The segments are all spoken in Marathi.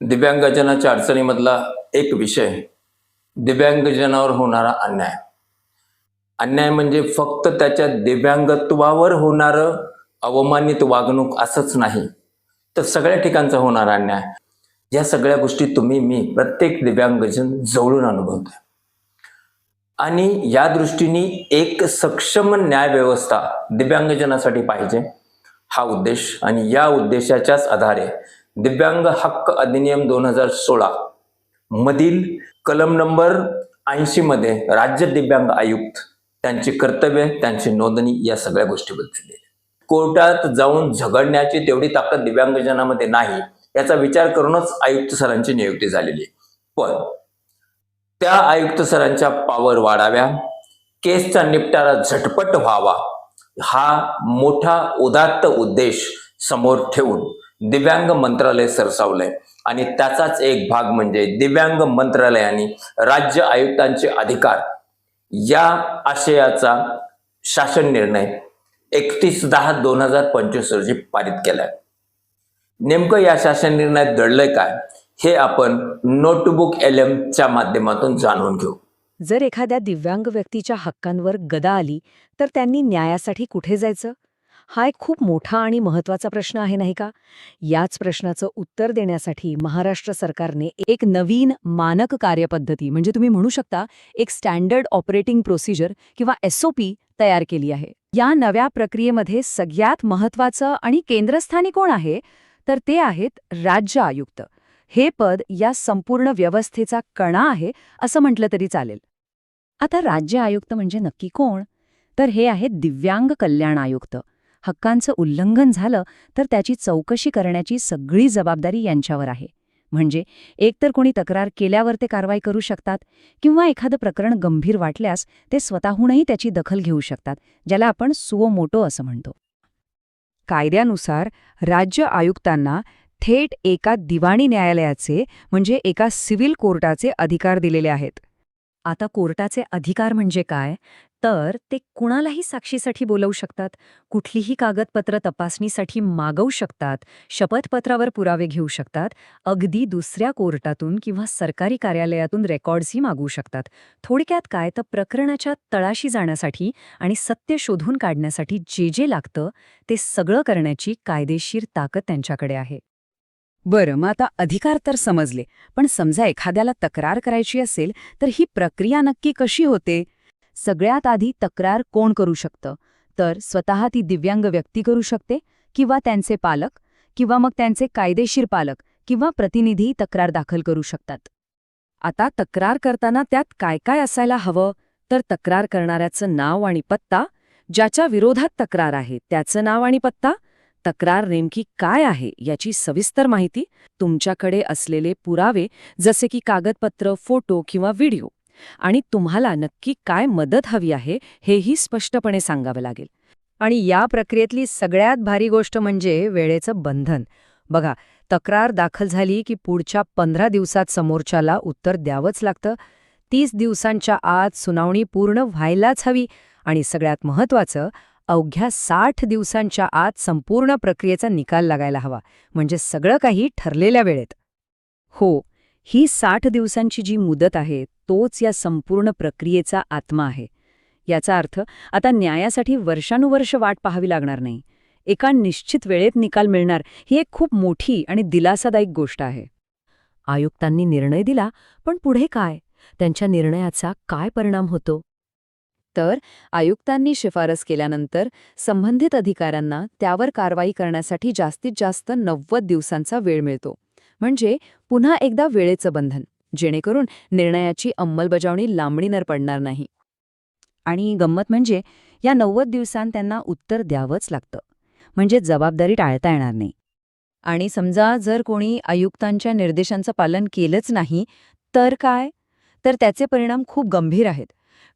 दिव्यांगजनाच्या अडचणीमधला एक विषय दिव्यांगजनावर होणारा अन्याय. अन्याय म्हणजे फक्त त्याच्या दिव्यांगत्वावर होणारं अवमानित वागणूक असंच नाही तर सगळ्या ठिकाणचा होणारा अन्याय. या सगळ्या गोष्टी तुम्ही मी प्रत्येक दिव्यांगजन जवळून अनुभवतोय. आणि या दृष्टीने एक सक्षम न्याय व्यवस्था दिव्यांगजनासाठी पाहिजे हा उद्देश. आणि या उद्देशाच्याच आधारे दिव्यांग हक्क अधिनियम दोन हजार सोळा मधील कलम नंबर ऐंशी मध्ये राज्य दिव्यांग आयुक्त त्यांची कर्तव्य त्यांची नोंदणी या सगळ्या गोष्टी बदललेल्या कोर्टात जाऊन झगडण्याची तेवढी ताकद दिव्यांगजनामध्ये नाही याचा विचार करूनच आयुक्त सरांची नियुक्ती झालेली आहे. पण त्या आयुक्त सरांच्या पावर वाढाव्या केसचा निपटारा झटपट व्हावा हा मोठा उदात्त उद्देश समोर ठेवून दिव्यांग मंत्रालय सरसावलंय. आणि त्याचाच एक भाग म्हणजे दिव्यांग मंत्रालयाने राज्य आयुक्तांचे अधिकार. या आशयाचा शासन निर्णय एकतीस दहा दोन हजार पंचवीस रोजी पारित केलाय. नेमकं या शासन निर्णयात घडलंय काय हे आपण नोटबुक एल च्या माध्यमातून जाणून घेऊ. जर एखाद्या दिव्यांग व्यक्तीच्या हक्कांवर गदा आली तर त्यांनी न्यायासाठी कुठे जायचं? हा एक खूप मोठा आणि महत्त्वाचा प्रश्न आहे नाही का? याच प्रश्नाचं उत्तर देण्यासाठी महाराष्ट्र सरकारने एक नवीन मानक कार्यपद्धती म्हणजे तुम्ही म्हणू शकता एक स्टँडर्ड ऑपरेटिंग प्रोसिजर किंवा एसओपी तयार केली आहे. या नव्या प्रक्रियेमध्ये सगळ्यात महत्वाचं आणि केंद्रस्थानी कोण आहे? तर ते आहेत राज्य आयुक्त. हे पद या संपूर्ण व्यवस्थेचा कणा आहे असं म्हटलं तरी चालेल. आता राज्य आयुक्त म्हणजे नक्की कोण? तर हे आहेत दिव्यांग कल्याण आयुक्त. हक्कांचं उल्लंघन झालं तर त्याची चौकशी करण्याची सगळी जबाबदारी यांच्यावर आहे. म्हणजे एकतर कोणी तक्रार केल्यावर ते कारवाई करू शकतात किंवा एखादं प्रकरण गंभीर वाटल्यास ते स्वतःहूनही त्याची दखल घेऊ शकतात ज्याला आपण सुओमोटो असं म्हणतो. कायद्यानुसार राज्य आयुक्तांना थेट एका दिवाणी न्यायालयाचे म्हणजे एका सिव्हिल कोर्टाचे अधिकार दिलेले आहेत. आता कोर्टाचे अधिकार म्हणजे काय? तर ते कुणालाही साक्षीसाठी बोलवू शकतात कुठलीही कागदपत्र तपासणीसाठी मागवू शकतात शपथपत्रावर पुरावे घेऊ शकतात अगदी दुसऱ्या कोर्टातून किंवा सरकारी कार्यालयातून रेकॉर्ड्सही मागवू शकतात. थोडक्यात काय तर प्रकरणाच्या तळाशी जाण्यासाठी आणि सत्य शोधून काढण्यासाठी जे जे लागतं ते सगळं करण्याची कायदेशीर ताकद त्यांच्याकडे आहे. बरं मग आता अधिकार तर समजले पण समजा एखाद्याला तक्रार करायची असेल तर ही प्रक्रिया नक्की कशी होते? सगळ्यात आधी तक्रार कोण करू शकतं? तर स्वतः ती दिव्यांग व्यक्ती करू शकते किंवा त्यांचे पालक किंवा मग त्यांचे कायदेशीर पालक किंवा प्रतिनिधी तक्रार दाखल करू शकतात. आता तक्रार करताना त्यात काय काय असायला हवं? तर तक्रार करणाऱ्याचं नाव आणि पत्ता ज्याच्या विरोधात तक्रार आहे त्याचं नाव आणि पत्ता तक्रार नेमकी काय आहे याची सविस्तर माहिती तुमच्याकडे असलेले पुरावे जसे की कागदपत्र फोटो किंवा व्हिडिओ. आणि तुम्हाला नक्की काय मदत हवी आहे हेही स्पष्टपणे सांगावं लागेल. आणि या प्रक्रियेतली सगळ्यात भारी गोष्ट म्हणजे वेळेचं बंधन. बघा तक्रार दाखल झाली की पुढच्या पंधरा दिवसात समोरच्याला उत्तर द्यावंच लागतं. तीस दिवसांच्या आत सुनावणी पूर्ण व्हायलाच हवी आणि सगळ्यात महत्वाचं अवघ्या साठ दिवसांच्या आत संपूर्ण प्रक्रियेचा निकाल लागायला हवा म्हणजे सगळं काही ठरलेल्या वेळेत. हो ही साठ दिवसांची जी मुदत आहे तोच या संपूर्ण प्रक्रियेचा आत्मा आहे. याचा अर्थ आता न्यायासाठी वर्षानुवर्ष वाट पाहावी लागणार नाही. एका निश्चित वेळेत निकाल मिळणार ही एक खूप मोठी आणि दिलासादायक गोष्ट आहे. आयुक्तांनी निर्णय दिला पण पुढे काय? त्यांच्या निर्णयाचा काय परिणाम होतो? तर आयुक्तांनी शिफारस केल्यानंतर संबंधित अधिकाऱ्यांना त्यावर कारवाई करण्यासाठी जास्तीत जास्त नव्वद दिवसांचा वेळ मिळतो. म्हणजे पुन्हा एकदा वेळेचं बंधन जेणेकरून निर्णयाची अंमलबजावणी लांबणीनर पडणार नाही. आणि गंमत म्हणजे या नव्वद दिवसांत त्यांना उत्तर द्यावंच लागतं. म्हणजे जबाबदारी टाळता येणार नाही. आणि समजा जर कोणी आयुक्तांच्या निर्देशांचं पालन केलंच नाही तर काय? तर त्याचे परिणाम खूप गंभीर आहेत.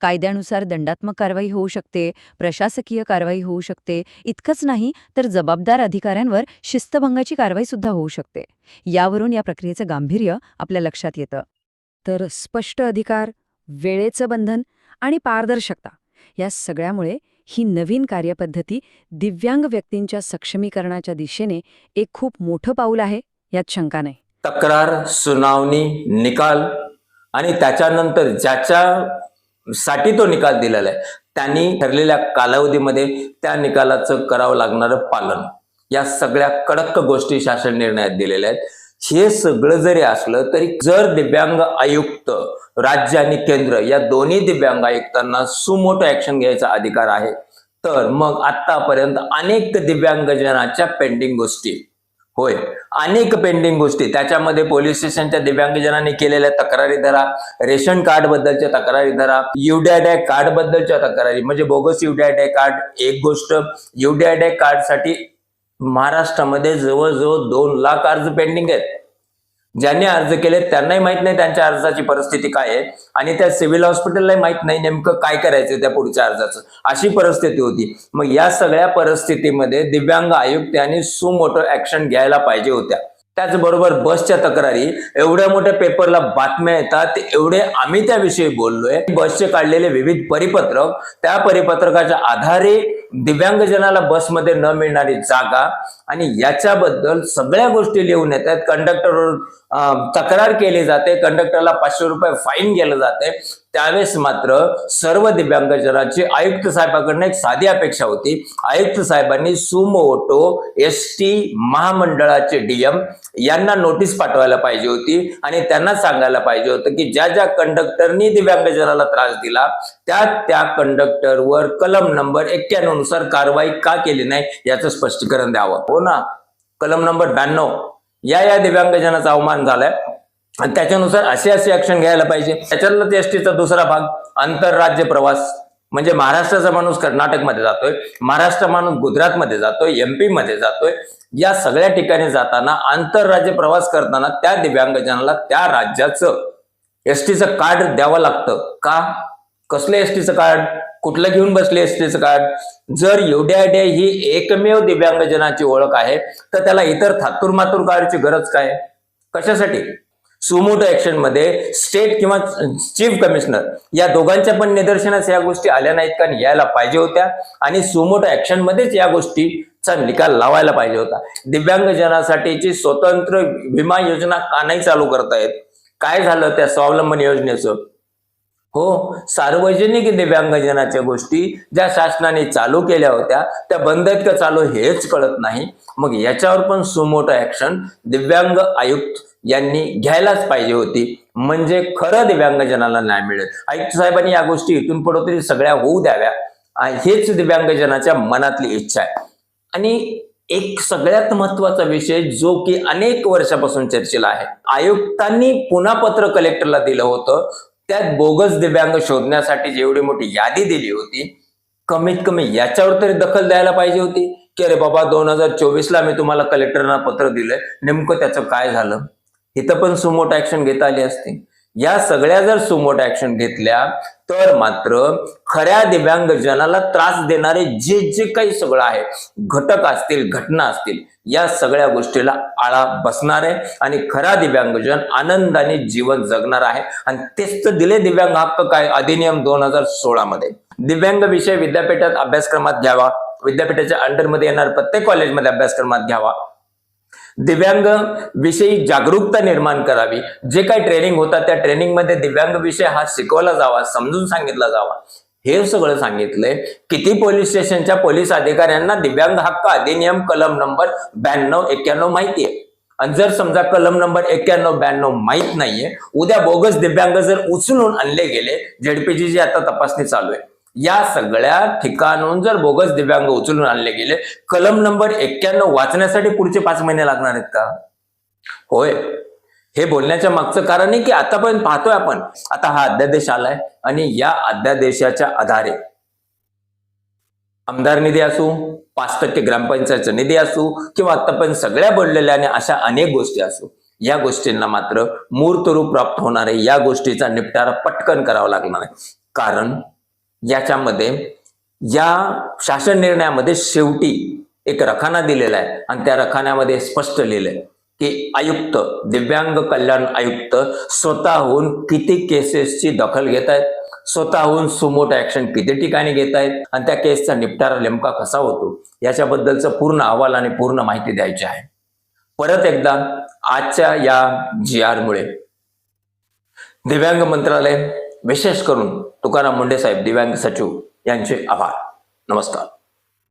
कायद्यानुसार दंडात्मक कारवाई होऊ शकते प्रशासकीय कारवाई होऊ शकते. इतकंच नाही तर जबाबदार अधिकाऱ्यांवर शिस्तभंगाची कारवाई सुद्धा होऊ शकते. यावरून या प्रक्रियेचं गांभीर्य आपल्या लक्षात येतं. तर स्पष्ट अधिकार वेळेचं बंधन आणि पारदर्शकता या सगळ्यामुळे ही नवीन कार्यपद्धती दिव्यांग व्यक्तींच्या सक्षमीकरणाच्या दिशेने एक खूप मोठं पाऊल आहे यात शंका नाही. तक्रार सुनावणी निकाल आणि त्याच्यानंतर ज्याच्या साठी तो निकाल दिलेला आहे. त्यांनी ठरलेल्या कालावधीमध्ये त्या निकालाचं करावं लागणारं पालन. या सगळ्या कडक गोष्टी शासन निर्णयात दिलेल्या आहेत. हे सगळं जरी असलं तरी जर दिव्यांग आयुक्त राज्य आणि केंद्र या दोन्ही दिव्यांग आयुक्तांना सुमोटो ऍक्शन घ्यायचा अधिकार आहे तर मग आतापर्यंत अनेक दिव्यांगजनाच्या पेंडिंग गोष्टी होय. अनेक पेंडिंग गोष्टी. त्याच्यामध्ये पोलीस स्टेशनच्या दिव्यांगजनांनी केलेल्या तक्रारी धरा. रेशन कार्ड बद्दलच्या तक्रारी धरा. युडीआय कार्ड बद्दलच्या तक्रारी. म्हणजे बोगस युडीआय कार्ड एक गोष्ट. युडीआय कार्डसाठी महाराष्ट्रामध्ये जवळजवळ दोन लाख अर्ज पेंडिंग आहेत. ज्यांनी अर्ज केले त्यांनाही माहीत नाही त्यांच्या अर्जाची परिस्थिती काय आहे. आणि त्या सिव्हिल हॉस्पिटललाही माहीत नाही नेमकं काय करायचं त्या पुढच्या अर्जाचं. अशी परिस्थिती होती. मग या सगळ्या परिस्थितीमध्ये दिव्यांग आयुक्त यांनी सुमोटो ऍक्शन घ्यायला पाहिजे होत्या. त्याचबरोबर बसच्या तक्रारी एवढ्या मोठ्या पेपरला बातम्या येतात एवढे आम्ही त्याविषयी बोललोय. बसचे काढलेले विविध परिपत्रक त्या परिपत्रकाच्या आधारे दिव्यांगजनाला बसमध्ये न मिळणारी जागा आणि याच्याबद्दल सगळ्या गोष्टी लिहून येतात. कंडक्टरवर तक्रार केली जाते. कंडक्टरला पाचशे रुपये फाईन केलं जाते. त्यावेळेस मात्र सर्व दिव्यांगजनाची आयुक्त साहेबाकडनं एक साधी अपेक्षा होती. आयुक्त साहेबांनी सुमोटो एस टी महामंडळाचे डीएम यांना नोटीस पाठवायला पाहिजे होती आणि त्यांना सांगायला पाहिजे होतं की ज्या ज्या कंडक्टरनी दिव्यांगजनाला त्रास दिला त्या त्या कंडक्टरवर कलम नंबर एक्क्याण्णव नियमानुसार कारवाई का केली नाही याचं स्पष्टीकरण द्यावं. हो ना? कलम नंबर ब्याण्णव. या या दिव्यांगजनाचा अवमान झालाय. आणि त्याच्यानुसार असे असे ऍक्शन घ्यायला पाहिजे. त्याच्यातलं एसटीचा दुसरा भाग आंतरराज्य प्रवास. म्हणजे महाराष्ट्राचा माणूस कर्नाटकमध्ये जातोय महाराष्ट्र माणूस गुजरातमध्ये जातोय एमपी मध्ये जातोय. या सगळ्या ठिकाणी जाताना आंतरराज्य प्रवास करताना त्या दिव्यांगजनाला त्या राज्याचं एसटीचं कार्ड द्यावं लागतं. का? कसलं एसटीचं कार्ड? कुठलं घेऊन बसले एसटीचं कार्ड जर युडीआयडी ही एकमेव दिव्यांगजनाची ओळख आहे तर त्याला इतर थातूर मातूर कार्डची गरज काय? कशासाठी? सुमोटो ऍक्शनमध्ये स्टेट किंवा चीफ कमिशनर या दोघांच्या पण निदर्शनास या गोष्टी आल्या नाहीत का? यायला पाहिजे होत्या. आणि सुमोटो ऍक्शन मध्येच या गोष्टीचा निकाल लावायला पाहिजे होता. दिव्यांगजनासाठीची स्वतंत्र विमा योजना का नाही चालू करतायत? काय झालं त्या स्वावलंबन योजनेचं? हो सार्वजनिक दिव्यांगजनाच्या गोष्टी ज्या शासनाने चालू केल्या होत्या त्या बंद आहेत का चालू हेच कळत नाही. मग याच्यावर पण सुमोटो ऍक्शन दिव्यांग आयुक्त यांनी घ्यायलाच पाहिजे होती. म्हणजे खरं दिव्यांगजनाला न्याय मिळेल. आयुक्त साहेबांनी या गोष्टी इथून पुढे तरी सगळ्या होऊ द्याव्या. हेच दिव्यांगजनाच्या मनातली इच्छा आहे. आणि एक सगळ्यात महत्त्वाचा विषय जो की अनेक वर्षापासून चर्चेला आहे. आयुक्तांनी पुन्हा पत्र कलेक्टरला दिलं होतं. त्यात बोगस दिव्यांग शोधण्यासाठी जेवढी मोठी यादी दिली होती कमीत कमी याच्यावर तरी दखल द्यायला पाहिजे होती. की अरे बाबा दोन हजार चोवीस ला मी तुम्हाला कलेक्टरना पत्र दिलंय. नेमकं त्याचं काय झालं? इथं पण सुमोट ऍक्शन घेता आली असती. या सगळ्या जर सुमोट ऍक्शन घेतल्या तर मात्र खऱ्या दिव्यांगजनाला त्रास देणारे जे जे काही सगळं आहे घटक असतील घटना असतील या सगळ्या गोष्टीला आळा बसणार आहे. आणि खरा दिव्यांगजन आनंदाने जीवन जगणार आहे. आणि तेच तर दिले दिव्यांग हक्क काय? अधिनियम दोन हजार सोळा मध्ये. दिव्यांग विषय विद्यापीठात अभ्यासक्रमात घ्यावा. विद्यापीठाच्या अंडरमध्ये येणार प्रत्येक कॉलेजमध्ये अभ्यासक्रमात घ्यावा. दिव्यांग विषयी जागरूकता निर्माण करावी. जे काही ट्रेनिंग होतात त्या ट्रेनिंगमध्ये दिव्यांग विषय हा शिकवला जावा समजून सांगितला जावा. हे सगळं सांगितलंय. किती पोलीस स्टेशनच्या पोलीस अधिकाऱ्यांना दिव्यांग हक्क अधिनियम कलम नंबर ब्याण्णव एक्क्याण्णव माहिती आहे. आणि जर समजा कलम नंबर एक्क्याण्णव ब्याण्णव माहीत नाहीये उद्या बोगस दिव्यांग जर उचलून आणले गेले झेडपीची जी आता तपासणी चालू आहे. या सगळ्या ठिकाणून जर बोगस दिव्यांग उचलून आणले गेले कलम नंबर एक्क्याण्णव वाचण्यासाठी पुढचे पाच महिने लागणार आहेत का? होय. हे बोलण्याच्या मागचं कारण आहे की आतापर्यंत पाहतोय आपण. आता हा अध्यादेश आलाय आणि या अध्यादेशाच्या आधारे आमदार निधी असू पाच टक्के ग्रामपंचायतचा निधी असू किंवा आतापर्यंत सगळ्या बोललेल्या आणि अशा अनेक गोष्टी असू या गोष्टींना मात्र मूर्त रूप प्राप्त होणार आहे या गोष्टीचा निपटारा पटकन करावा लागणार आहे. कारण याच्यामध्ये या शासन निर्णयामध्ये शेवटी एक रखाना दिलेला आहे. आणि त्या रखान्यामध्ये स्पष्ट लिहिलंय की आयुक्त दिव्यांग कल्याण आयुक्त स्वतःहून किती केसेसची दखल घेत आहेत स्वतःहून सुमोट ऍक्शन किती ठिकाणी घेत आहेत आणि त्या केसचा निपटारा नेमका कसा होतो? याच्याबद्दलचं पूर्ण अहवाल आणि पूर्ण माहिती द्यायची आहे. परत एकदा आजच्या या जी आरमुळे दिव्यांग मंत्रालय विशेष करून तुकाराम मुंडे साहेब दिव्यांग सचिव यांचे आभार. नमस्कार.